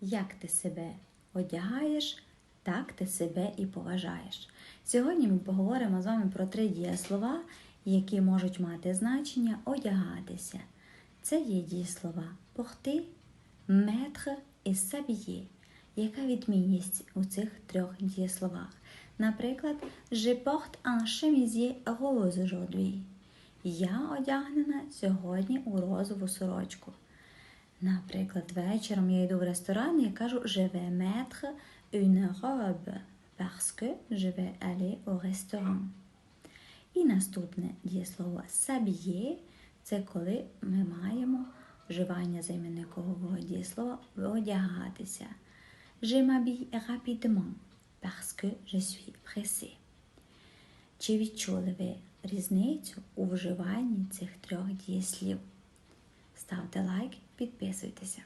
Як ти себе одягаєш, так ти себе і поважаєш. Сьогодні ми поговоримо з вами про три дієслова, які можуть мати значення одягатися. Це є дієслова porter, mettre і s'habiller. Яка відмінність у цих трьох дієсловах? Наприклад, je porte un chemisier rose aujourd'hui. Я одягнена сьогодні у розову сорочку. Наприклад, вечором я йду в ресторан і кажу je vais mettre une robe parce que je vais aller au restaurant. І наступне дієслово s'habiller – це коли ми маємо вживання займенникового дієслова одягатися. Je m'habille rapidement parce que je suis pressée. Чи відчули ви різницю у вживанні цих трьох дієслів? Ставте лайк, підписуйтеся.